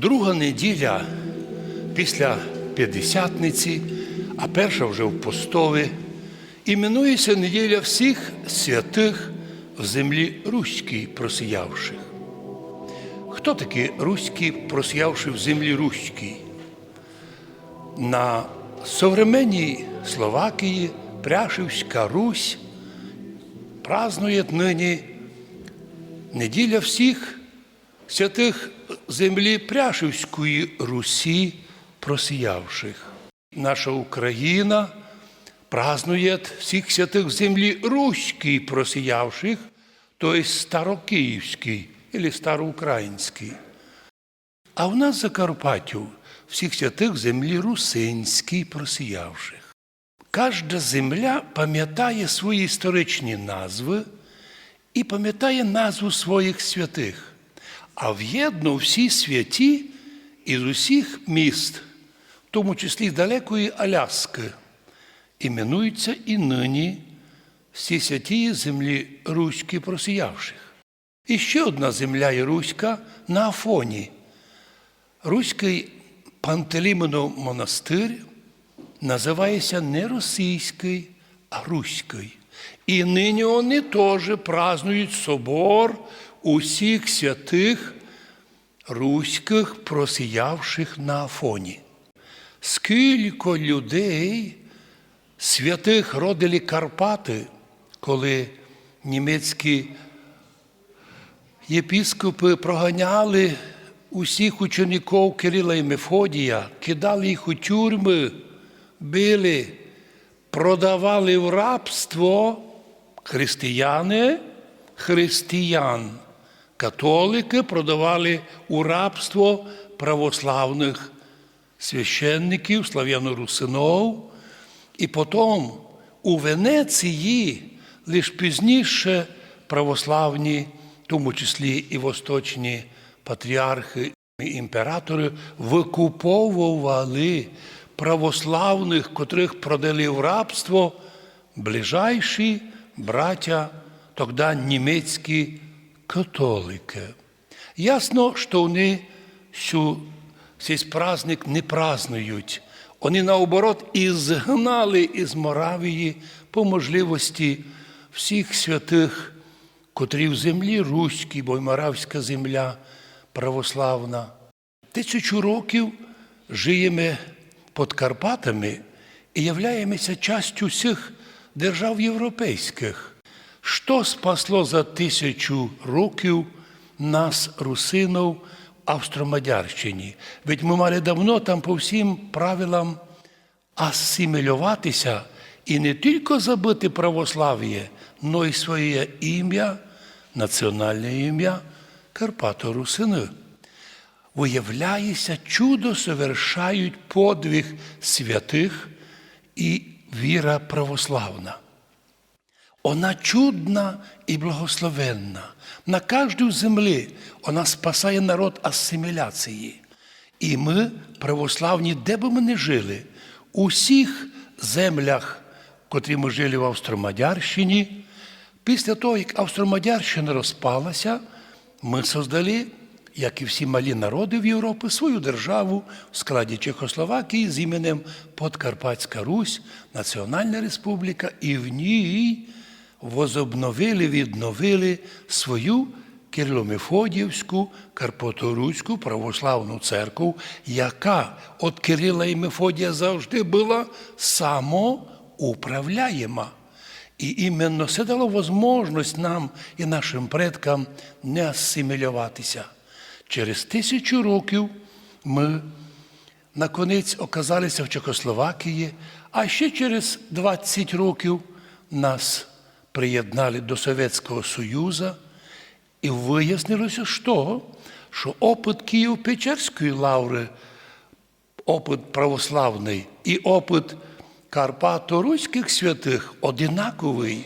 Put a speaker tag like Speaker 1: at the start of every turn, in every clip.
Speaker 1: Друга неділя після П'ятдесятниці, а перша вже в Постові, іменується неділя всіх святих в землі руській просіявших. Хто такі руські, просіявши в землі руській? На современній Словакії Пряшівська Русь празднує нині неділя всіх святих землі Пряшівської Русі просіявших. Наша Україна празднує всіх святих землі Руській просіявших, то есть Старокиївський или Староукраїнський. А в нас Закарпаттю всіх святих землі Русинській просіявших. Кожна земля пам'ятає свої історичні назви і пам'ятає назву своїх святих. А в'єдно всі святі із усіх міст, в тому числі далекої Аляски, іменуються і нині всі святі землі Руські просіявших. І ще одна земля є Руська на Афоні. Руський Пантелеймонов монастир називається не російський, а руський. І нині вони теж празднують собор усіх святих руських, просіявших на Афоні. Скільки людей святих родили Карпати, коли німецькі єпіскопи проганяли усіх учеників Кирила і Мефодія, кидали їх у тюрми, били, продавали в рабство християни християн. Католики продавали у рабство православних священників, слав'яно-русинов, і потім у Венеції лише пізніше православні, в тому числі і восточні патріархи і імператори, викуповували православних, котрих продали в рабство ближайші браття, тоді німецькі католики. Ясно, що вони цю, цей праздник не празднують. Вони наоборот і згнали із Моравії по можливості всіх святих, котрі в землі руській, бо й Моравська земля православна. Тисячу років живемо під Карпатами і являємося частю всіх держав європейських. Що спасло за тисячу років нас, русинов, Австромадярщині? Ведь ми мали давно там по всім правилам асимілюватися і не тільки забити православ'я, но й своє ім'я, національне ім'я Карпато-Русини. Виявляється, чудо совершають подвиг святих і віра православна. Вона чудна і благословенна. На кожній землі вона спасає народ асиміляції. І ми, православні, де би ми не жили, у всіх землях, котрі ми жили в Австромадярщині, після того, як Австромадярщина розпалася, ми создали, як і всі малі народи в Європі, свою державу в складі Чехословакії з іменем Подкарпатська Русь, Національна Республіка, і в ній возобновили, відновили свою Кирило-Мефодіївську Карпаторуську православну церкву, яка від Кирила і Мефодія завжди була самоуправляєма. І іменно це дало можливість нам і нашим предкам не асимілюватися. Через тисячу років ми наконець оказалися в Чехословакії, а ще через 20 років нас приєднали до Совєтського Союзу, і вияснилося, що, що опит Києво-Печерської лаври, опит православний і опит Карпато-Руських святих одинаковий.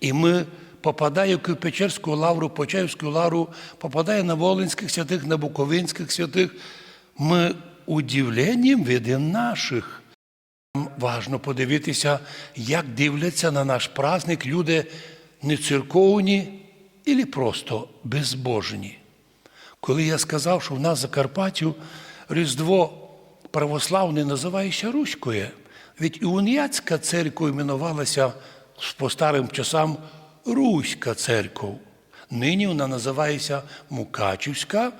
Speaker 1: І ми попадає в Києво-Печерську лавру, Почаївську лавру, попадає на Волинських святих, на Буковинських святих. Ми удивленням видимо наших. Важно подивитися, як дивляться на наш праздник люди не церковні, і просто безбожні. Коли я сказав, що в нас Закарпаттю Різдво православне називається Руською, від і уніяцька церква іменувалася по старим часам Руська церква. Нині вона називається Мукачівська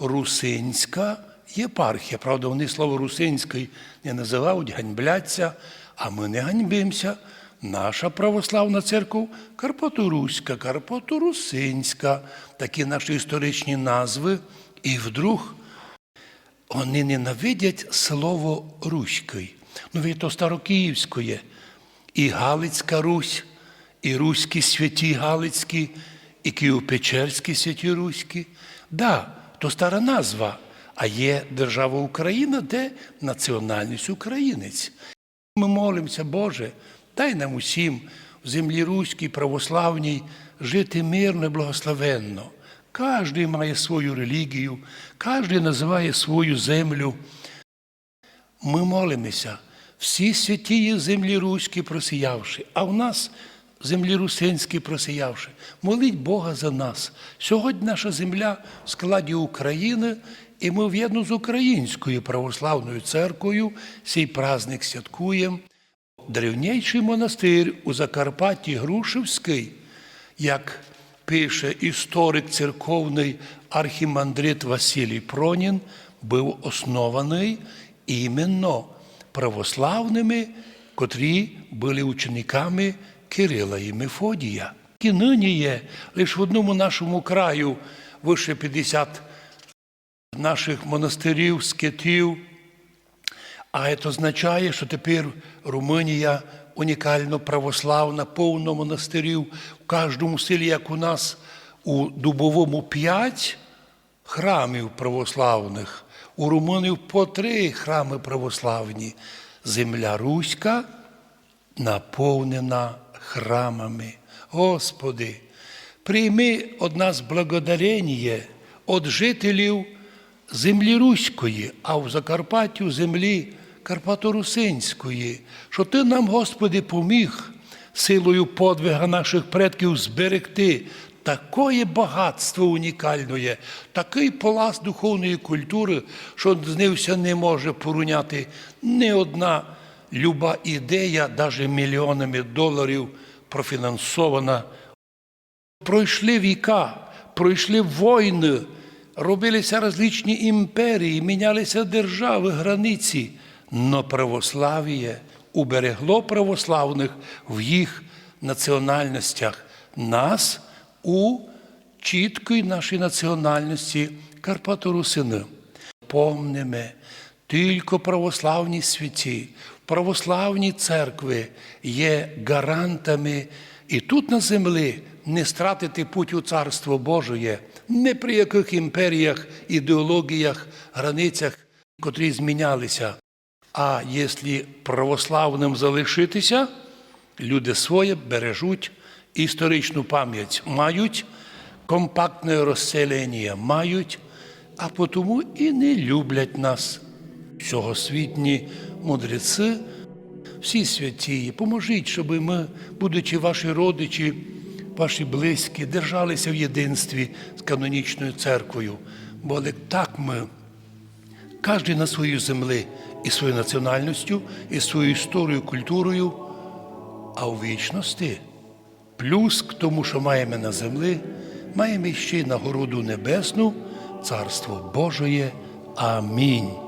Speaker 1: Русинська єпархія. Правда, вони слово русинський не називають, ганьбляться, а ми не ганьбимося. Наша православна церква Карпаторуська, Карпаторусинська, такі наші історичні назви. І вдруг вони ненавидять слово Руський. Ну, від то старокиївське. І Галицька Русь, і Руські святі Галицькі, і Києво-Печерські святі Руські. Да, то стара назва, а є держава Україна, де національність українець. Ми молимося, Боже, дай нам усім в землі руській, православній жити мирно і благословенно. Кожен має свою релігію, кожен називає свою землю. Ми молимося, всі святії землі руські просіявши, а в нас землі русинські просіявши. Моліть Бога за нас. Сьогодні наша земля в складі України, і ми в'єдно з Українською православною церквою цей праздник святкуємо. Древніший монастир у Закарпатті Грушевський, як пише історик церковний архімандрит Василій Пронін, був оснований іменно православними, котрі були учениками Кирила і Мефодія. І нині є лише в одному нашому краю вище 50 наших монастирів, скитів. А це означає, що тепер Румунія унікально православна, повно монастирів. В кожному селі, як у нас у Дубовому п'ять храмів православних, у Румунів по три храми православні. Земля Руська наповнена храмами. Господи, прийми од нас благодарення від жителів землі Руської, а в Закарпатті в землі Карпаторусинської, що Ти нам, Господи, поміг силою подвига наших предків зберегти такое багатство унікальне, такий пласт духовної культури, що з ним все не може поруняти ні одна люба ідея, навіть мільйонами доларів профінансована. Пройшли віка, пройшли війни, робилися различні імперії, мінялися держави, границі. Но православ'я уберегло православних в їх національностях нас у чіткій нашій національності Карпаторусини. Помнимо, тільки православні святі, православні церкви є гарантами і тут на землі не стратити путь у Царство Божоє, не при яких імперіях, ідеологіях, границях, котрі змінялися. А якщо православним залишитися, люди своє бережуть історичну пам'ять, мають компактне розселення, мають, а тому і не люблять нас. Сьогосвітні мудреці, всі святі, поможіть, щоб ми, будучи ваші родичі, ваші близькі, держалися в єдинстві з канонічною церквою. Бо так ми Кожен на своїй землі і своєю національністю, і своєю історією, культурою, а у вічності, плюс к тому, що маємо на землі, маємо ще й нагороду небесну, Царство Божоє. Амінь.